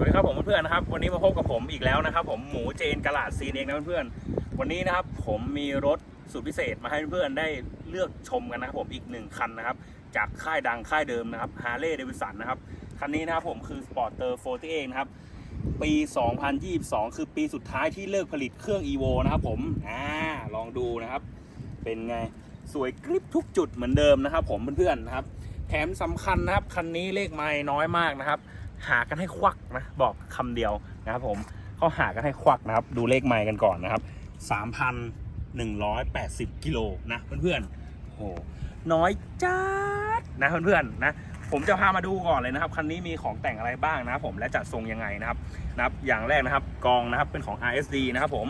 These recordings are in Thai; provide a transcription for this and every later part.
วัสดีครับผมเพื่อนๆนะครับ วันนี้มาพบกับผมอีกแล้วนะครับ ผมหมูเจนกระลาดซีนเองนะเพื่อนๆวันนี้นะครับผมมีรถสุดพิเศษมาให้เพื่อนๆได้เลือกชมกันนะครับผมอีกหนึ่งคันนะครับ จากค่ายดังค่ายเดิมนะครับ Harley Davidson นะครับคันนี้นะครับผมคือ Sporter 48นะครับปี 2022 คือปีสุดท้ายที่เลิกผลิตเครื่อง EVO นะครับผมอ่าลองดูนะครับ เป็นไงสวยกริบทุกจุดเหมือนเดิมนะครับ ผมเพื่อนๆนะครับ แถมสำคัญนะครับคันนี้เลขไม้น้อยมากนะครับ หากันให้ควักนะบอกคำเดียวนะครับผมเขาหากันให้ควักนะครับ ดูเลขไม้กันก่อนนะครับ 3,180 กิโลนะเพื่อนๆโอ้โหน้อยจัดนะเพื่อนๆนะผมจะพามาดูก่อนเลยนะครับคันนี้มีของแต่งอะไรบ้างนะครับผมและจัดทรงยังไงนะครับนะครับ อย่างแรกนะครับกองนะครับเป็นของ RSD นะครับผม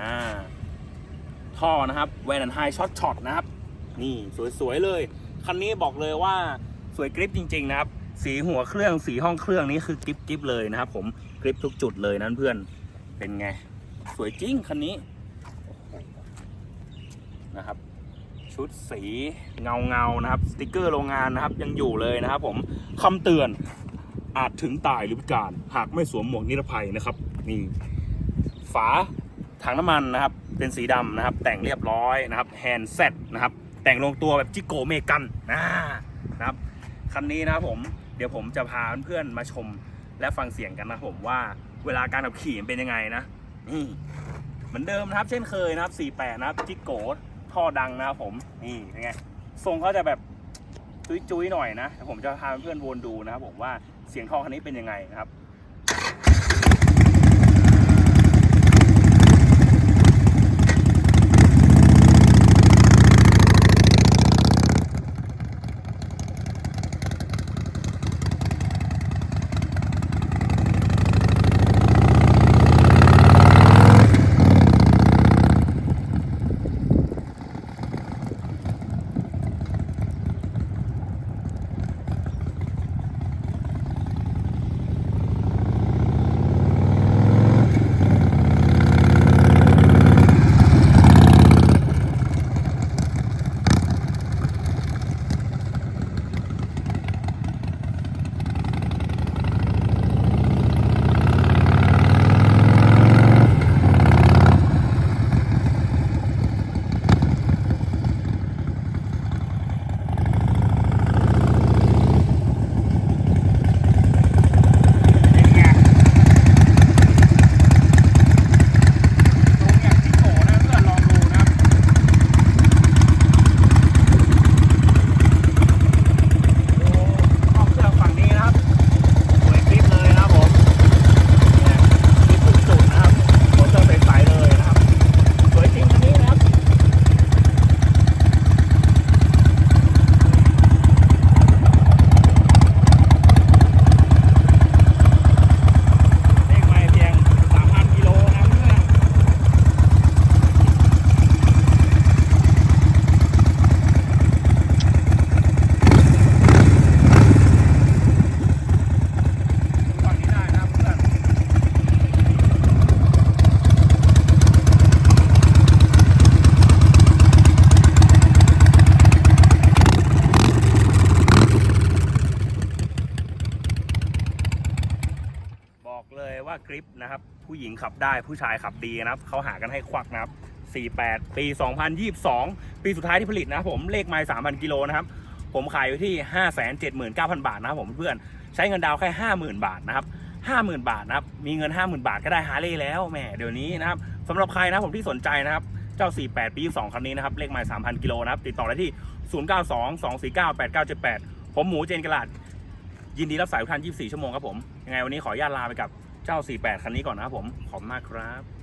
อ่าท่อนะครับแวนไฮช็อตช็อตนะครับ นี่สวยๆเลย คันนี้บอกเลยว่าสวยกริปจริง ๆ นะครับ สีหัวเครื่องสีห้องเครื่องนี้คือกริปกริปเลยนะครับผมกริปทุกจุดเลยนั้นเพื่อนเป็นไง สวยจริงคันนี้นะครับ ชุดสีเงาเงาๆนะครับ สติกเกอร์โรงงานนะครับ ยังอยู่เลยนะครับ ผมคำเตือนอาจถึงตายหรือพิการ หากไม่สวมหมวกนิรภัยนะครับนี่ฝาถังน้ำมันนะครับ เป็นสีดำนะครับ แต่งเรียบร้อยนะครับแฮนด์เซตนะครับ แต่งลงตัวแบบจิโกเมกันนะนะครับคันนี้นะครับผม เดี๋ยวผมจะพาเพื่อนๆมาชมและฟังเสียงกันนะผมว่าเวลาการขับขี่เป็นยังไงนะนี่เหมือนเดิมนะครับ เช่นเคยนะครับ 48 นะครับจิกโกท่อดังนะครับผมนี่เป็นไงทรงเขาจะแบบจุ้ยๆหน่อยนะผมจะพาเพื่อนๆวนดูนะครับผมว่าเสียงท่อคันนี้เป็นยังไงนะครับ กริปนะครับ ผู้หญิงขับได้ผู้ชายขับดีนะครับเขาหากันให้ควักนะครับ 48 ปี 2022 ปีสุดท้ายที่ผลิตนะครับผมเลขไมล์3,000 กิโลนะครับ ผมขายอยู่ที่ 579,000 บาทนะครับผมเพื่อนใช้เงินดาวแค่ 50,000 บาทนะครับ50,000 บาทนะครับ มีเงิน 50,000 บาทก็ได้ฮาร์เลย์แล้วแหมเดี๋ยวนี้นะครับสำหรับใครนะผมที่สนใจนะครับเจ้า 48 ปี22คันนี้นะครับ เลขไมล์3,000 กิโลนะครับ ติดต่อได้ที่ 0922498978 ผมหมูเจนกระลาด ยินดีรับสายทุกท่าน 24 ชั่วโมงครับผม ยังไงวันนี้ขออนุญาตลาไปกับ เจ้า 48 คันนี้ก่อนนะครับผม ขอบมากครับ